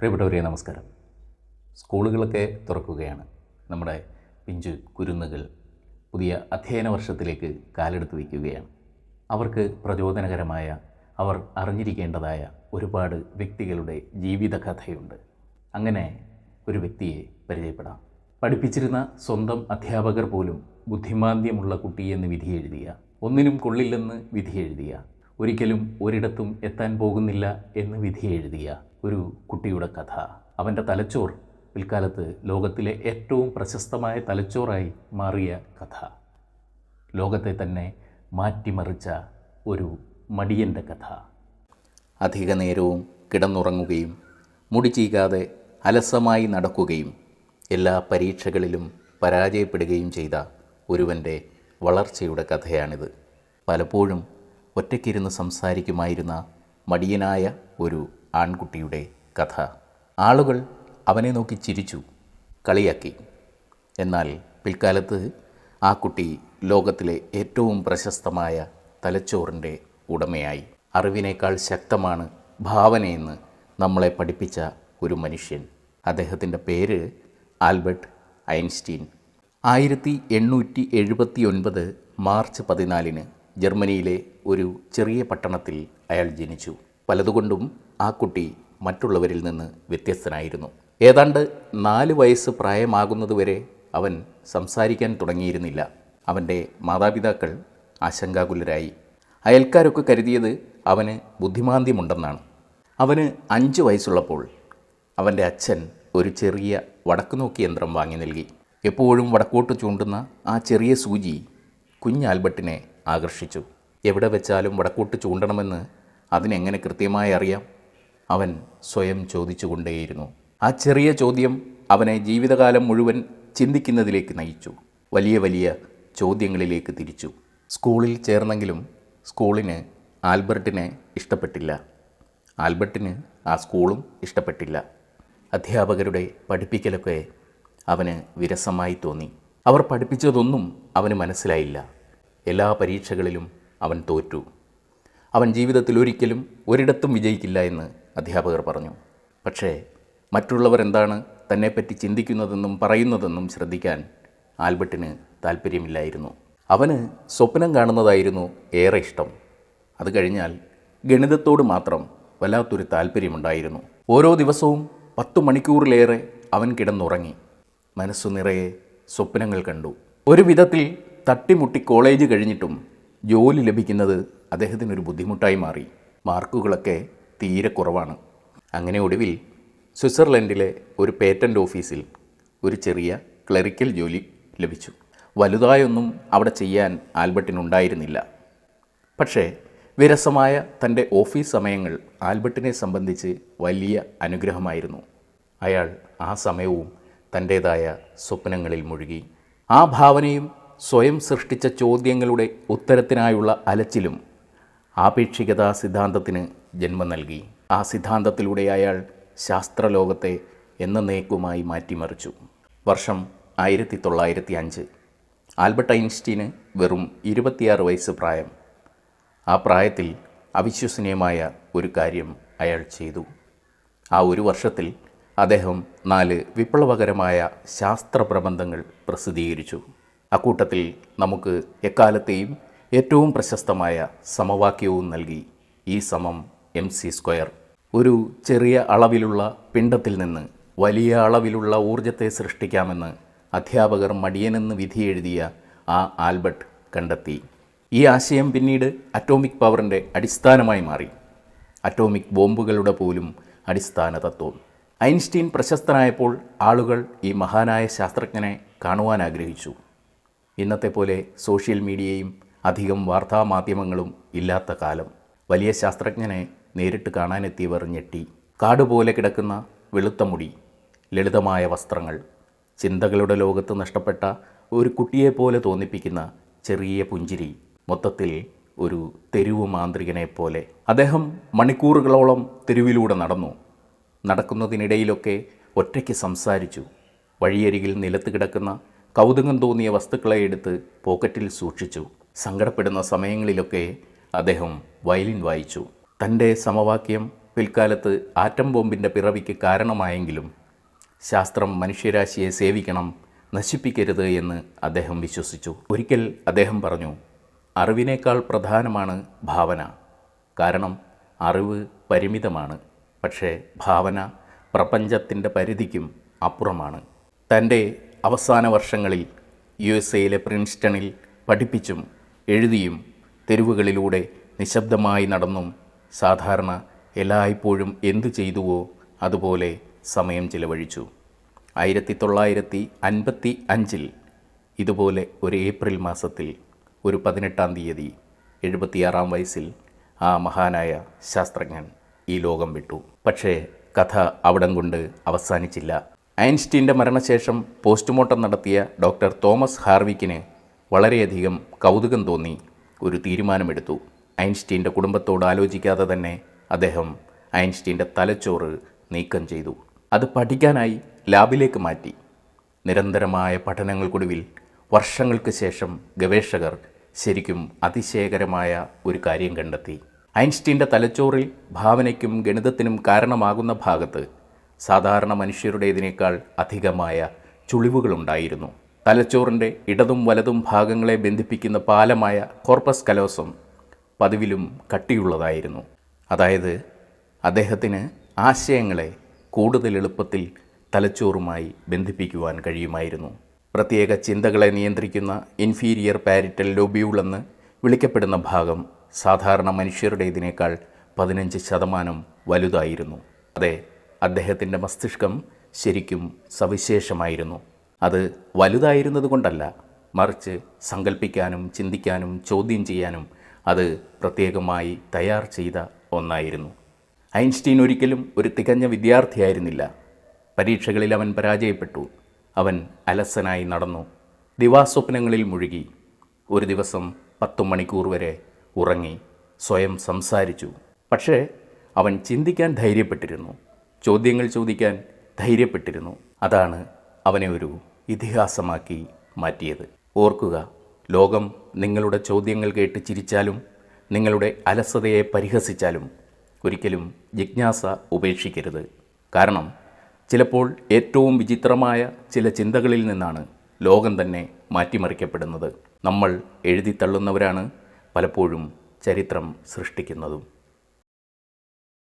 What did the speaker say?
പ്രിയപ്പെട്ടവരെ നമസ്കാരം. സ്കൂളുകളൊക്കെ തുറക്കുകയാണ്. നമ്മുടെ പിഞ്ചു കുരുന്നുകൾ പുതിയ അധ്യയന വർഷത്തിലേക്ക് കാലെടുത്ത് വയ്ക്കുകയാണ്. അവർക്ക് പ്രചോദനകരമായ അവർ അറിഞ്ഞിരിക്കേണ്ടതായ ഒരുപാട് വ്യക്തികളുടെ ജീവിതകഥയുണ്ട്. അങ്ങനെ ഒരു വ്യക്തിയെ പരിചയപ്പെടാം. പഠിപ്പിച്ചിരുന്ന സ്വന്തം അധ്യാപകർ പോലും ബുദ്ധിമാന്ദ്യമുള്ള കുട്ടിയെന്ന് വിധി എഴുതിയ ഒന്നിനും കൊള്ളില്ലെന്ന് വിധി എഴുതിയ ഒരിക്കലും ഒരിടത്തും എത്താൻ പോകുന്നില്ല എന്ന് വിധി എഴുതിയ ഒരു കുട്ടിയുടെ കഥ. അവന്റെ തലച്ചോർ പിൽക്കാലത്ത് ലോകത്തിലെ ഏറ്റവും പ്രശസ്തമായ തലച്ചോറായി മാറിയ കഥ. ലോകത്തെ തന്നെ മാറ്റിമറിച്ച ഒരു മടിയന്റെ കഥ. അധിക നേരവും കിടന്നുറങ്ങുകയും മുടി ചീകാതെ അലസമായി നടക്കുകയും എല്ലാ പരീക്ഷകളിലും പരാജയപ്പെടുകയും ചെയ്ത ഒരുവന്റെ വളർച്ചയുടെ കഥയാണിത്. പലപ്പോഴും ഒറ്റയ്ക്കിരുന്ന് സംസാരിക്കുമായിരുന്ന മടിയനായ ഒരു ആൺകുട്ടിയുടെ കഥ. ആളുകൾ അവനെ നോക്കി ചിരിച്ചു കളിയാക്കി. എന്നാൽ പിൽക്കാലത്ത് ആ കുട്ടി ലോകത്തിലെ ഏറ്റവും പ്രശസ്തമായ തലച്ചോറിന്റെ ഉടമയായി. അറിവിനേക്കാൾ ശക്തമാണ് ഭാവനയെന്ന് നമ്മളെ പഠിപ്പിച്ച ഒരു മനുഷ്യൻ. അദ്ദേഹത്തിന്റെ പേര് ആൽബർട്ട് ഐൻസ്റ്റീൻ. ആയിരത്തി എണ്ണൂറ്റി എഴുപത്തി ഒൻപത് മാർച്ച് പതിനാലിന് ജർമ്മനിയിലെ ഒരു ചെറിയ പട്ടണത്തിൽ അയാൾ ജനിച്ചു. പലതുകൊണ്ടും ആ കുട്ടി മറ്റുള്ളവരിൽ നിന്ന് വ്യത്യസ്തനായിരുന്നു. ഏതാണ്ട് നാല് വയസ്സ് പ്രായമാകുന്നതുവരെ അവൻ സംസാരിക്കാൻ തുടങ്ങിയിരുന്നില്ല. അവന്റെ മാതാപിതാക്കൾ ആശങ്കാകുലരായി. അയൽക്കാരൊക്കെ കരുതിയത് അവന് ബുദ്ധിമാന്ദ്യമുണ്ടെന്നാണ്. അവന് അഞ്ച് വയസ്സുള്ളപ്പോൾ അവന്റെ അച്ഛൻ ഒരു ചെറിയ വടക്കുനോക്കി യന്ത്രം വാങ്ങി നൽകി. എപ്പോഴും വടക്കോട്ട് ചൂണ്ടുന്ന ആ ചെറിയ സൂചി കുഞ്ഞ് ആൽബർട്ടിനെ ആകർഷിച്ചു. എവിടെ വെച്ചാലും വടക്കോട്ട് ചൂണ്ടണമെന്ന് അതിനെങ്ങനെ കൃത്യമായി അറിയാം? അവൻ സ്വയം ചോദിച്ചുകൊണ്ടേയിരുന്നു. ആ ചെറിയ ചോദ്യം അവനെ ജീവിതകാലം മുഴുവൻ ചിന്തിക്കുന്നതിലേക്ക് നയിച്ചു. വലിയ വലിയ ചോദ്യങ്ങളിലേക്ക് തിരിച്ചു. സ്കൂളിൽ ചേർന്നെങ്കിലും സ്കൂളിന് ആൽബർട്ടിനെ ഇഷ്ടപ്പെട്ടില്ല. ആൽബർട്ടിന് ആ സ്കൂളും ഇഷ്ടപ്പെട്ടില്ല. അധ്യാപകരുടെ പഠിപ്പിക്കലൊക്കെ അവന് വിരസമായി തോന്നി. അവർ പഠിപ്പിച്ചതൊന്നും അവന് മനസ്സിലായില്ല. എല്ലാ പരീക്ഷകളിലും അവൻ തോറ്റു. അവൻ ജീവിതത്തിൽ ഒരിക്കലും ഒരിടത്തും വിജയിക്കില്ല എന്ന് അധ്യാപകർ പറഞ്ഞു. പക്ഷേ മറ്റുള്ളവർ എന്താണ് തന്നെപ്പറ്റി ചിന്തിക്കുന്നതെന്നും പറയുന്നതെന്നും ശ്രദ്ധിക്കാൻ ആൽബർട്ടിന് താല്പര്യമില്ലായിരുന്നു അവന് സ്വപ്നം കാണുന്നതായിരുന്നു ഏറെ ഇഷ്ടം. അത് കഴിഞ്ഞാൽ ഗണിതത്തോട് മാത്രം വല്ലാത്തൊരു താല്പര്യമുണ്ടായിരുന്നു ഓരോ ദിവസവും പത്തു മണിക്കൂറിലേറെ അവൻ കിടന്നുറങ്ങി. മനസ്സു നിറയെ സ്വപ്നങ്ങൾ കണ്ടു. ഒരു വിധത്തിൽ തട്ടിമുട്ടി കോളേജ് കഴിഞ്ഞിട്ടും ജോലി ലഭിക്കുന്നത് അദ്ദേഹത്തിനൊരു ബുദ്ധിമുട്ടായി മാറി. മാർക്കുകളൊക്കെ തീരെ കുറവാണ്. അങ്ങനെ ഒടുവിൽ സ്വിറ്റ്സർലൻഡിലെ ഒരു പേറ്റന്റ് ഓഫീസിൽ ഒരു ചെറിയ ക്ലറിക്കൽ ജോലി ലഭിച്ചു. വലുതായൊന്നും അവിടെ ചെയ്യാൻ ആൽബർട്ടിനുണ്ടായിരുന്നില്ല. പക്ഷേ വിരസമായ തന്റെ ഓഫീസ് സമയങ്ങൾ ആൽബർട്ടിനെ സംബന്ധിച്ച് വലിയ അനുഗ്രഹമായിരുന്നു. അയാൾ ആ സമയവും തന്റേതായ സ്വപ്നങ്ങളിൽ മുഴുകി. ആ ഭാവനയും സ്വയം സൃഷ്ടിച്ച ചോദ്യങ്ങളുടെ ഉത്തരത്തിനായുള്ള അലച്ചിലും ആപേക്ഷികതാ സിദ്ധാന്തത്തിന് ജന്മം നൽകി. ആ സിദ്ധാന്തത്തിലൂടെ അയാൾ ശാസ്ത്രലോകത്തെ എന്നേക്കുമായി മാറ്റിമറിച്ചു. വർഷം ആയിരത്തി തൊള്ളായിരത്തി അഞ്ച് ആൽബർട്ട് ഐൻസ്റ്റീന് വെറും ഇരുപത്തിയാറ് വയസ്സ് പ്രായം. ആ പ്രായത്തിൽ അവിശ്വസനീയമായ ഒരു കാര്യം അയാൾ ചെയ്തു. ആ ഒരു വർഷത്തിൽ അദ്ദേഹം നാല് വിപ്ലവകരമായ ശാസ്ത്ര പ്രബന്ധങ്ങൾ പ്രസിദ്ധീകരിച്ചു. അക്കൂട്ടത്തിൽ നമുക്ക് എക്കാലത്തെയും ഏറ്റവും പ്രശസ്തമായ സമവാക്യവും നൽകി ഈ സമം എം സി സ്ക്വയർ. ഒരു ചെറിയ അളവിലുള്ള പിണ്ടത്തിൽ നിന്ന് വലിയ അളവിലുള്ള ഊർജത്തെ സൃഷ്ടിക്കാമെന്ന് അധ്യാപകർ മടിയനെന്ന് വിധിയെഴുതിയ ആ ആൽബർട്ട് കണ്ടെത്തി. ഈ ആശയം പിന്നീട് അറ്റോമിക് പവറിന്റെ അടിസ്ഥാനമായി മാറി. അറ്റോമിക് ബോംബുകളുടെ പോലും അടിസ്ഥാന തത്വം. ഐൻസ്റ്റീൻ പ്രശസ്തനായപ്പോൾ ആളുകൾ ഈ മഹാനായ ശാസ്ത്രജ്ഞനെ കാണുവാൻ ആഗ്രഹിച്ചു. ഇന്നത്തെ പോലെ സോഷ്യൽ മീഡിയയും അധികം വാർത്താമാധ്യമങ്ങളും ഇല്ലാത്ത കാലം. വലിയ ശാസ്ത്രജ്ഞനെ നേരിട്ട് കാണാനെത്തിയവർ ഞെട്ടി. കാടുപോലെ കിടക്കുന്ന വെളുത്ത മുടി ലളിതമായ വസ്ത്രങ്ങൾ ചിന്തകളുടെ ലോകത്ത് നഷ്ടപ്പെട്ട ഒരു കുട്ടിയെപ്പോലെ തോന്നിപ്പിക്കുന്ന ചെറിയ പുഞ്ചിരി മൊത്തത്തിൽ ഒരു തെരുവ് മാന്ത്രികനെ പോലെ അദ്ദേഹം മണിക്കൂറുകളോളം തെരുവിലൂടെ നടന്നു. നടക്കുന്നതിനിടയിലൊക്കെ ഒറ്റയ്ക്ക് സംസാരിച്ചു. വഴിയരികിൽ നിലത്ത് കിടക്കുന്ന കൗതുകം തോന്നിയ വസ്തുക്കളെ എടുത്ത് പോക്കറ്റിൽ സൂക്ഷിച്ചു. സങ്കടപ്പെടുന്ന സമയങ്ങളിലൊക്കെ അദ്ദേഹം വയലിൻ വായിച്ചു. തന്റെ സമവാക്യം പിൽക്കാലത്ത് ആറ്റം ബോംബിന്റെ പിറവിക്ക് കാരണമായെങ്കിലും ശാസ്ത്രം മനുഷ്യരാശിയെ സേവിക്കണം നശിപ്പിക്കരുത് എന്ന് അദ്ദേഹം വിശ്വസിച്ചു. ഒരിക്കൽ അദ്ദേഹം പറഞ്ഞു അറിവിനേക്കാൾ പ്രധാനമാണ് ഭാവന. കാരണം അറിവ് പരിമിതമാണ്. പക്ഷേ ഭാവന പ്രപഞ്ചത്തിന്റെ പരിധിക്കും അപ്പുറമാണ്. തന്റെ അവസാന വർഷങ്ങളിൽ യു എസ് എയിലെ പ്രിൻസ്റ്റണിൽ പഠിപ്പിച്ചും എഴുതിയും തെരുവുകളിലൂടെ നിശബ്ദമായി നടന്നും സാധാരണ എല്ലായ്പ്പോഴും എന്തു ചെയ്തുവോ അതുപോലെ സമയം ചിലവഴിച്ചു. ആയിരത്തി തൊള്ളായിരത്തി അൻപത്തി അഞ്ചിൽ ഇതുപോലെ ഒരു ഏപ്രിൽ മാസത്തിൽ ഒരു പതിനെട്ടാം തീയതി എഴുപത്തിയാറാം വയസ്സിൽ ആ മഹാനായ ശാസ്ത്രജ്ഞൻ ഈ ലോകം വിട്ടു. പക്ഷേ കഥ അവിടം കൊണ്ട് അവസാനിച്ചില്ല. ഐൻസ്റ്റീന്റെ മരണശേഷം പോസ്റ്റ്മോർട്ടം നടത്തിയ ഡോക്ടർ തോമസ് ഹാർവിക്കിന് വളരെയധികം കൗതുകം തോന്നി ഒരു തീരുമാനമെടുത്തു. ഐൻസ്റ്റീന്റെ കുടുംബത്തോട് ആലോചിക്കാതെ തന്നെ അദ്ദേഹം ഐൻസ്റ്റീന്റെ തലച്ചോറ് നീക്കം ചെയ്തു. അത് പഠിക്കാനായി ലാബിലേക്ക് മാറ്റി. നിരന്തരമായ പഠനങ്ങൾക്കൊടുവിൽ വർഷങ്ങൾക്ക് ശേഷം ഗവേഷകർ ശരിക്കും അതിശയകരമായ ഒരു കാര്യം കണ്ടെത്തി. ഐൻസ്റ്റീന്റെ തലച്ചോറിൽ ഭാവനയ്ക്കും ഗണിതത്തിനും കാരണമാകുന്ന ഭാഗത്ത് സാധാരണ മനുഷ്യരുടേതിനേക്കാൾ അധികമായ ചുളിവുകളുണ്ടായിരുന്നു. തലച്ചോറിന്റെ ഇടതും വലതും ഭാഗങ്ങളെ ബന്ധിപ്പിക്കുന്ന പാലമായ കോർപ്പസ് കലോസം പതിവിലും കട്ടിയുള്ളതായിരുന്നു. അതായത് അദ്ദേഹത്തിന് ആശയങ്ങളെ കൂടുതൽ എളുപ്പത്തിൽ തലച്ചോറുമായി ബന്ധിപ്പിക്കുവാൻ കഴിയുമായിരുന്നു. പ്രത്യേക ചിന്തകളെ നിയന്ത്രിക്കുന്ന ഇൻഫീരിയർ പാരിറ്റൽ ലോബ്യൂൾ എന്ന് വിളിക്കപ്പെടുന്ന ഭാഗം സാധാരണ മനുഷ്യരുടേതിനേക്കാൾ പതിനഞ്ച് ശതമാനം വലുതായിരുന്നു. അതെ അദ്ദേഹത്തിന്റെ മസ്തിഷ്കം ശരിക്കും സവിശേഷമായിരുന്നു. അത് വലുതായിരുന്നത് കൊണ്ടല്ല. മറിച്ച് സങ്കല്പിക്കാനും ചിന്തിക്കാനും ചോദ്യം ചെയ്യാനും അത് പ്രത്യേകമായി തയ്യാർ ചെയ്ത ഒന്നായിരുന്നു. ഐൻസ്റ്റീൻ ഒരിക്കലും ഒരു തികഞ്ഞ വിദ്യാർത്ഥിയായിരുന്നില്ല. പരീക്ഷകളിൽ അവൻ പരാജയപ്പെട്ടു. അവൻ അലസനായി നടന്നു. ദിവാസ്വപ്നങ്ങളിൽ മുഴുകി. ഒരു ദിവസം പത്തു മണിക്കൂർ വരെ ഉറങ്ങി. സ്വയം സംസാരിച്ചു. പക്ഷേ അവൻ ചിന്തിക്കാൻ ധൈര്യപ്പെട്ടിരുന്നു. ചോദ്യങ്ങൾ ചോദിക്കാൻ ധൈര്യപ്പെട്ടിരുന്നു. അതാണ് അവനെ ഒരു ഇതിഹാസമാക്കി മാറ്റിയത്. ഓർക്കുക ലോകം നിങ്ങളുടെ ചോദ്യങ്ങൾ കേട്ട് ചിരിച്ചാലും നിങ്ങളുടെ അലസതയെ പരിഹസിച്ചാലും ഒരിക്കലും ജിജ്ഞാസ ഉപേക്ഷിക്കരുത്. കാരണം ചിലപ്പോൾ ഏറ്റവും വിചിത്രമായ ചില ചിന്തകളിൽ നിന്നാണ് ലോകം തന്നെ മാറ്റിമറിക്കപ്പെടുന്നത്. നമ്മൾ എഴുതിത്തള്ളുന്നവരാണ് പലപ്പോഴും ചരിത്രം സൃഷ്ടിക്കുന്നതും.